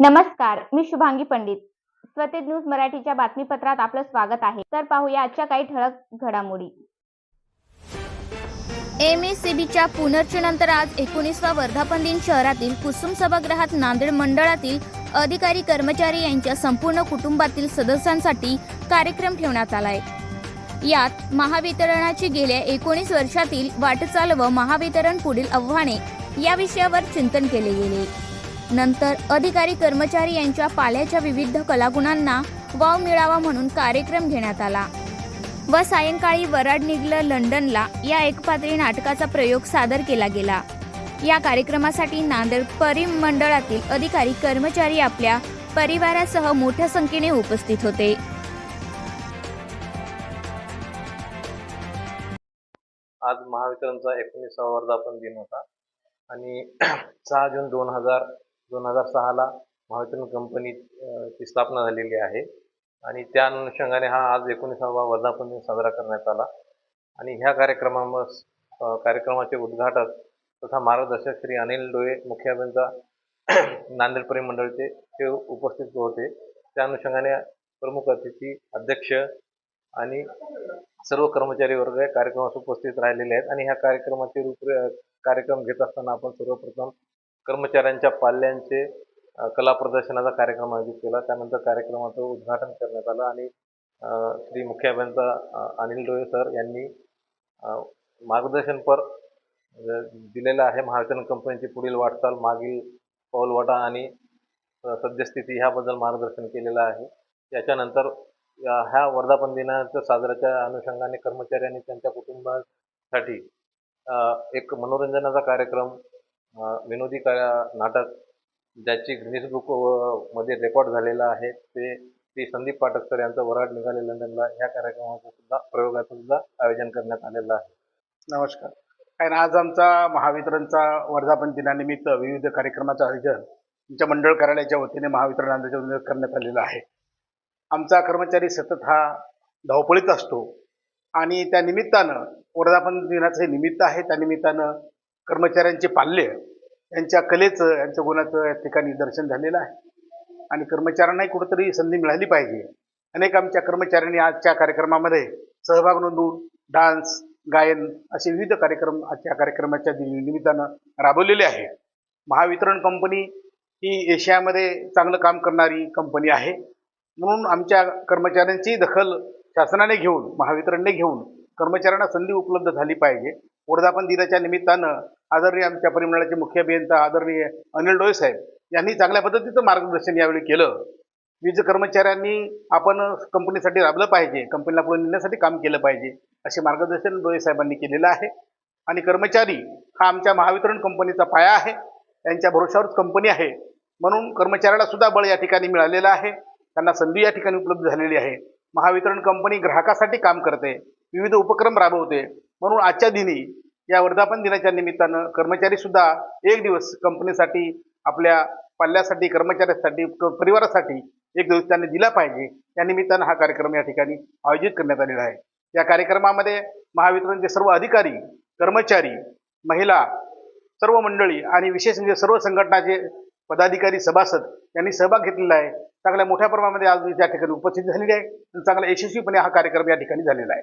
नमस्कार मी शुभांगी पंडित. स्वतेज न्यूज मराठीच्या बातमीपत्रात आपलं स्वागत आहे. तर पाहूया आजच्या काही ठळक घडामोडी. एम एस सी बीच्या पुनर्चनंतर आज एकोणीसवा वर्धापन दिन शहरातील कुसुम सभागृहात नांदेड मंडळातील अधिकारी कर्मचारी यांच्या संपूर्ण कुटुंबातील सदस्यांसाठी कार्यक्रम ठेवण्यात आलाय. यात महावितरणाची गेल्या एकोणीस वर्षातील वाटचाल व महावितरण पुढील आव्हाने या विषयावर चिंतन केले गेले. नंतर अधिकारी कर्मचारी यांच्या पाल्याच्या विविध कलागुणांना वाव मिळावा म्हणून कार्यक्रम घेण्यात आला. व सायंकाळी वराड निघलं लंडनला या एकपात्री नाटकाचा प्रयोग सादर केला गेला. या कार्यक्रमासाठी नांदेड परिमंडळातील अधिकारी कर्मचारी आपल्या परिवारासह मोठ्या संख्येने उपस्थित होते. आज महावितरणचा एकोणीसावा वर्धापन दिन होता. आणि सहा जून दोन हजार दोन हजार सहाला महावितरण कंपनीची स्थापना झालेली आहे. आणि त्या अनुषंगाने हा आज एकोणीसावा वर्धापन दिन साजरा करण्यात आला. आणि ह्या कार्यक्रमा कार्यक्रमाचे उद्घाटक तथा मार्गदर्शक श्री अनिल डोळे मुख्य अभियंता नांदेड परिमंडळचे ते उपस्थित होते. त्या अनुषंगाने प्रमुख अतिथी अध्यक्ष आणि सर्व कर्मचारी वर्ग या कार्यक्रमास उपस्थित राहिलेले आहेत. आणि ह्या कार्यक्रमाचे रूप कार्यक्रम घेत असताना आपण सर्वप्रथम कर्मचाऱ्यांच्या पाल्यांचे कला प्रदर्शनाचा कार्यक्रम आयोजित केला. त्यानंतर कार्यक्रमाचं उद्घाटन करण्यात आलं आणि श्री मुख्य अभियंता अनिल डोळे सर यांनी मार्गदर्शनपर दिलेलं आहे. महावितरण कंपनीची पुढील वाटचाल मागील पाऊलवाटा आणि सद्यस्थिती ह्याबद्दल मार्गदर्शन केलेलं आहे. याच्यानंतर या ह्या वर्धापन दिनाच्या साजऱ्याच्या अनुषंगाने कर्मचारी आणि त्यांच्या कुटुंबासाठी एक मनोरंजनाचा कार्यक्रम विनोदी का नाटक ज्याची गिनीज बुकमध्ये रेकॉर्ड झालेला आहे ते श्री संदीप पाठक सर यांचं वराड निघाले लंडनला. या कार्यक्रमाचं सुद्धा प्रयोगाचं सुद्धा आयोजन करण्यात आलेलं आहे. नमस्कार. कारण आज आमचा महावितरणचा वर्धापन दिनानिमित्त विविध कार्यक्रमाचं आयोजन आमच्या मंडळ कार्यालयाच्या वतीने महावितरण वतीने करण्यात आलेलं आहे. आमचा कर्मचारी सतत हा धावपळीत असतो आणि त्या निमित्तानं वर्धापन दिनाचं हे निमित्त आहे. त्या निमित्तानं कर्मचाऱ्यांचे पाल्य यांच्या कलेचं यांच्या गुणाचं या ठिकाणी दर्शन झालेलं आहे. आणि कर्मचाऱ्यांनाही कुठंतरी संधी मिळाली पाहिजे. अनेक आमच्या कर्मचाऱ्यांनी आजच्या कार्यक्रमामध्ये सहभाग नोंदवून डान्स गायन असे विविध कार्यक्रम आजच्या कार्यक्रमाच्या दि- निमित्तानं राबवलेले आहे. महावितरण कंपनी ही एशियामध्ये चांगलं काम करणारी कंपनी आहे. म्हणून आमच्या कर्मचाऱ्यांची दखल शासनाने घेऊन महावितरणने घेऊन कर्मचाऱ्यांना संधी उपलब्ध झाली पाहिजे. वर्धापन दिनाच्या निमित्तानं आदरणीय आमच्या परिमंडळाचे मुख्य अभियंता आदरणीय अनिल डोळे साहेब यांनी चांगल्या पद्धतीचं मार्गदर्शन यावेळी केलं. वीज कर्मचाऱ्यांनी आपण कंपनीसाठी राबलं पाहिजे कंपनीला पुढे नेण्यासाठी काम केलं पाहिजे असे मार्गदर्शन डोळे साहेबांनी केलेलं आहे. आणि कर्मचारी हा आमच्या महावितरण कंपनीचा पाया आहे. त्यांच्या भरोशावरच कंपनी आहे. म्हणून कर्मचाऱ्याला सुद्धा बळ या ठिकाणी मिळालेलं आहे. त्यांना संधी या ठिकाणी उपलब्ध झालेली आहे. महावितरण कंपनी ग्राहकासाठी काम करते. विविध उपक्रम राबवते. म्हणून आजच्या दिनी या वर्धापन दिनाच्या निमित्तानं कर्मचारी सुद्धा एक दिवस कंपनीसाठी आपल्या पाल्यासाठी कर्मचाऱ्यासाठी परिवारासाठी एक दिवस त्यांनी दिला पाहिजे. या निमित्तानं हा कार्यक्रम या ठिकाणी आयोजित करण्यात आलेला आहे. या कार्यक्रमामध्ये महावितरणचे सर्व अधिकारी कर्मचारी महिला सर्व मंडळी आणि विशेष म्हणजे सर्व संघटनाचे पदाधिकारी सभासद यांनी सहभाग घेतलेला आहे. चांगल्या मोठ्या प्रमाणामध्ये आज या ठिकाणी उपस्थित झालेली आहे आणि चांगला यशस्वीपणे हा कार्यक्रम या ठिकाणी झालेला आहे.